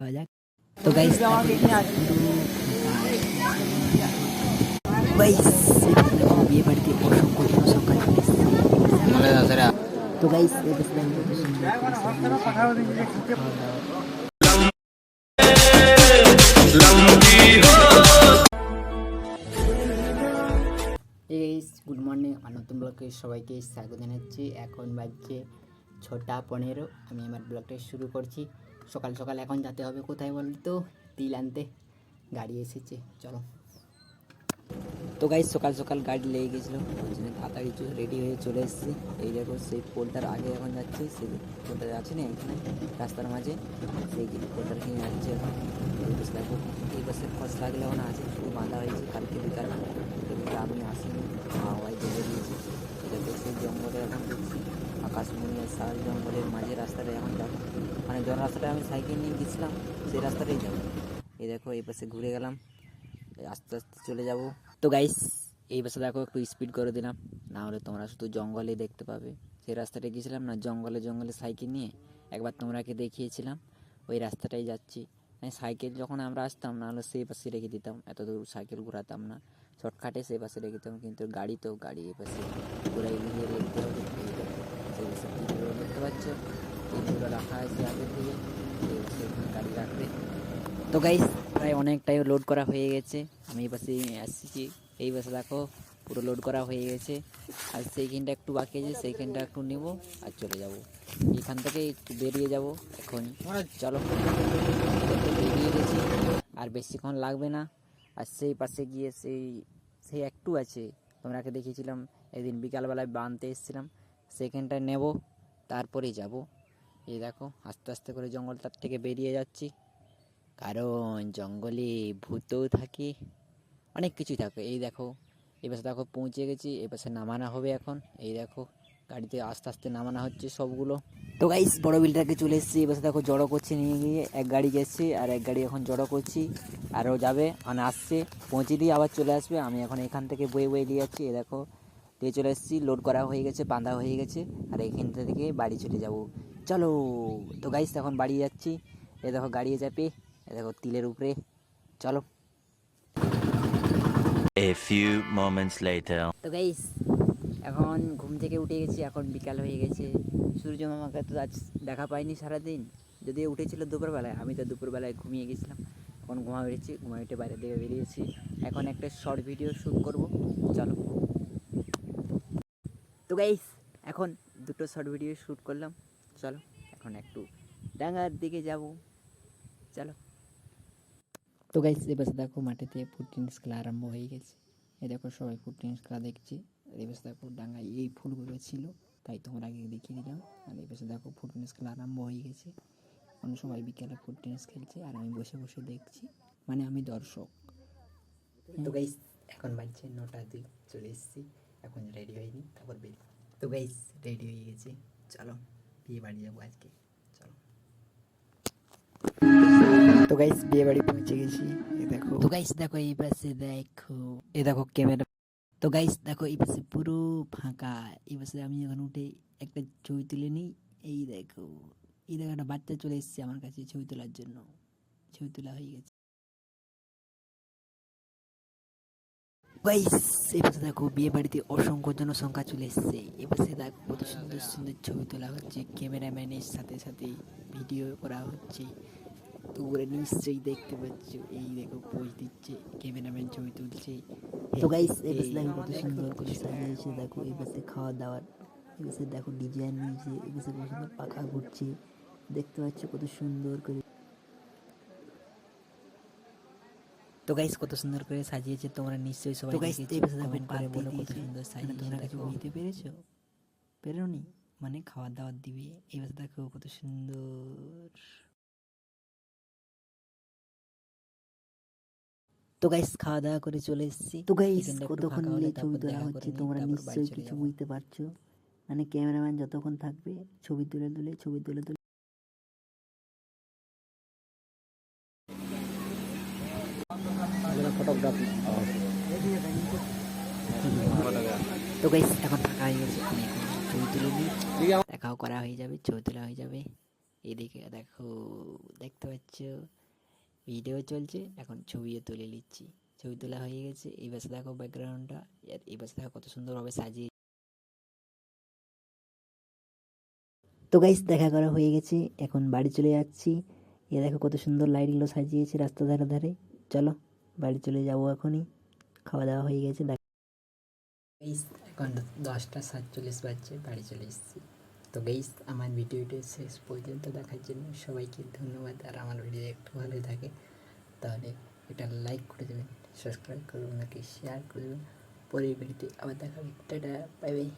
পাওয়া যাক তো গাইস বিয়ে বাড়িতে অসংখ্য জনসংখ্যা চলে এসেছে তো গাইস গাইস গুড মর্নিং নতুন ব্লগে সবাইকে স্বাগত জানাচ্ছি। এখন বাজছে ছটা পনেরো। আমি আমার ব্লগটা শুরু করছি। সকাল সকাল এখন যেতে হবে কোথায় বল তো তিল আনতে গাড়ি এসেছে, চলো। তো গাইস সকাল সকাল গাড়ি লেগে গেছিল। ওই জন্য তাড়াতাড়ি রেডি হয়ে চলে এসেছি। এই দেখো, সেই পোলটার আগে এখন যাচ্ছি, সেই পোলটা আছে না এখানে, রাস্তার মাঝে। সেই পোলটার কিনে যাচ্ছে এখন। এই বাস দেখো, এই বাসের খরচ লাগলে এখন আছে শুধু বাঁধা হয়েছে, কালকে বিকাল। কিন্তু আমি আসিনি হাওয়াই জেলে দিয়েছি। এটা তো সেই জঙ্গলে এখন দেখছি, আকাশমণি আর শাল জঙ্গলের মাঝে রাস্তাটা এখন যাব মানে জন রাস্তাটা আমি সাইকেল নিয়ে গেছিলাম, সেই রাস্তাটাই যাব। এই দেখো, এই পাশে ঘুরে গেলাম, আস্তে আস্তে চলে যাব। তো গাইস এই পাশে দেখো, একটু স্পিড করে দিলাম, না হলে তোমরা শুধু জঙ্গলে দেখতে পাবে। সেই রাস্তাটা গিয়েছিলাম না, জঙ্গলে জঙ্গলে সাইকেল নিয়ে একবার তোমরাকে দেখিয়েছিলাম, ওই রাস্তাটাই যাচ্ছি। মানে সাইকেল যখন আমরা আসতাম, না হলে সেই পাশে রেখে দিতাম, এত দূর সাইকেল ঘোরাতাম না। শর্টকাটে সেই পাশে রেখে দিতাম, কিন্তু গাড়ি তো, গাড়ি এই পাশে ঘুরাই নিয়ে হবে। দেখতে পাচ্ছ? রাখা আছে আগে থেকে তো গাইস প্রায় অনেকটাই লোড করা হয়ে গেছে। আমি এই পাশে আসছি। এই পাশে দেখো, পুরো লোড করা হয়ে গেছে। আর সেইখানটা একটু বাকি আছে, সেইখানটা একটু নেব আর চলে যাব। এখান থেকে একটু বেরিয়ে যাব এখন। চলো। বেরিয়ে গেছি। আর বেশিক্ষণ লাগবে না। আর সেই পাশে গিয়ে সেই সেই একটু আছে। তোমরাকে দেখিয়েছিলাম একদিন বিকালবেলায় বানতে এসেছিলাম। সেখানটায় নেব, তারপরেই যাব। এই দেখো, আস্তে আস্তে করে জঙ্গলটার থেকে বেরিয়ে যাচ্ছি। কারণ জঙ্গলে ভূতও থাকে, অনেক কিছুই থাকে। এই দেখো পাশে দেখো পৌঁছে গেছি পাশে নামানো হবে এখন। এই দেখো, গাড়িতে আস্তে আস্তে নামানো হচ্ছে সবগুলো। তো গাইস বড় বিলটাকে চলে এসেছি। পাশে দেখো জড়ো করছি নিয়ে গিয়ে। এক গাড়ি গেছে, আর এক গাড়ি এখন জড়ো করছি। আরও যাবে মানে আসছে, পৌঁছে দিয়ে আবার চলে আসবে। আমি এখন এখান থেকে বয়ে বয়ে নিয়ে যাচ্ছি। এই দেখো, দিয়ে চলে এসেছি। লোড করা হয়ে গেছে, বাঁধা হয়ে গেছে। আর এখান থেকে বাড়ি চলে যাব। চলো তো গাইস এখন বাড়ি যাচ্ছি। এ দেখো গাড়ি চাপে এ দেখো তিলের উপরে। চলো। A few moments later. তো গাইস এখন ঘুম থেকে উঠে গেছি এখন বিকাল হয়ে গেছে। সূর্য মামাকে তো আজ দেখা পাইনি সারাদিন। যদিও উঠেছিল দুপুরবেলায় আমি তো দুপুরবেলায় ঘুমিয়ে গেছিলাম। এখন ঘুমা বেরিয়েছি ঘুমা উঠে বাইরের দিকে বেরিয়েছি এখন একটা শর্ট ভিডিও শ্যুট করব। চলো। তো গাইস এখন দুটো শর্ট ভিডিও শ্যুট করলাম। চলো এখন একটু ডাঙ্গার দিকে যাব। চলো। তো গাইস এবার দেখো মাঠেতে ফুটনিস খেলা আরম্ভ হয়ে গেছে। এই দেখো সবাই ফুটনিস খেলা দেখছে। এবার দেখো ডাঙ্গায় এই ফুলগুলো ছিল তাই তোমরা আগে দেখিয়ে দিলাম। আর এবার দেখো ফুটনিস খেলা আরম্ভ হয়ে গেছে। এখন সবাই বিকেলে ফুটনিস খেলছে আর আমি বসে বসে দেখছি। মানে আমি দর্শক। তো গাইস এখন বাজছে নটা দুই চলে এসেছি। এখন রেডি হয়নি তারপর বের তো গাইস রেডি হয়ে গেছে। চলো। বিয়ে বাড়ি যাব আজকে, চলো। তো গাইস বিয়ে বাড়ি পৌঁছে গেছি এই দেখো। তো গাইস দেখো এই পাশে দেখো এই দেখো ক্যামেরা তো গাইস দেখো এই পাশে পুরো ফাঁকা। এই পাশে আমি যখন উঠে একটা ছবি তুলে নিই। এই দেখো এই দেখো একটা বাচ্চা চলে এসেছে আমার কাছে ছবি তোলার জন্য। ছবি তোলা হয়ে গেছে। গাইস দেখো বিয়ে বাড়িতে অসংখ্য জনসংখ্যা চলে এসেছে। এই পাশে দেখো কত সুন্দর সুন্দর ছবি তোলা হচ্ছে ক্যামেরাম্যানের সাথে সাথে ভিডিও করা হচ্ছে। তোমরা নিশ্চয়ই দেখতে পাচ্ছ এই দেখো পোজ দিচ্ছে ক্যামেরাম্যান ছবি তুলছে। তো গাইস এই দেখো কত সুন্দর করে সাজিয়েছে দেখো এই পাশে খাওয়া দাওয়ার। এই পাশে দেখো ডিজাইন নিয়েছে এই পাশে কত সুন্দর পাখা ঘুরছে। দেখতে পাচ্ছ কত সুন্দর করে তো গাইস কত সুন্দর করে সাজিয়েছে তোমরা নিশ্চয়ই সবাই তো গাইস এই দেখো করে বলো কত সুন্দর সাজিয়েছে তোমরা কিছু বুঝতে পেরেছ পেরোনি মানে খাওয়া দাওয়ার দিবে এই দেখো কত সুন্দর তো গাইস খাওয়া দাওয়া করে চলে এসেছি তো গাইস কতক্ষণ মিলে ছবি তোলা হচ্ছে তোমরা নিশ্চয়ই কিছু বুঝতে পারছ মানে ক্যামেরাম্যান যতক্ষণ থাকবে ছবি তুলে তুলে ছবি তুলে তুলে তো গাইস এখন ফাঁকা হয়ে গেছে আমি এখন ছবি দেখাও করা হয়ে যাবে ছবি তোলা হয়ে যাবে এদিকে দেখো দেখতে পাচ্ছ ভিডিও চলছে এখন ছবিও তুলে নিচ্ছি ছবি তোলা হয়ে গেছে এই পাশে দেখো ব্যাকগ্রাউন্ডটা আর এই পাশে দেখো কত সুন্দরভাবে সাজিয়ে তো গাইস দেখা করা হয়ে গেছে। এখন বাড়ি চলে যাচ্ছি। এ দেখো কত সুন্দর লাইটগুলো সাজিয়েছে রাস্তা ধারে ধারে। চলো। বাড়ি চলে যাব এখনই। খাওয়া দাওয়া হয়ে গেছে, দেখ এখন দশটা সাতচল্লিশ বাজছে, বাড়ি চলে এসেছি। তো গাইস আমার ভিডিওটি শেষ পর্যন্ত দেখার জন্য সবাইকে ধন্যবাদ। আর আমার ভিডিও একটু ভালো থাকে, তাহলে এটা লাইক করে দেবেন সাবস্ক্রাইব করবেন নাকি শেয়ার করে দেবেন পরের ভিডিওতে আবার দেখা হবে টাটা বাই বাই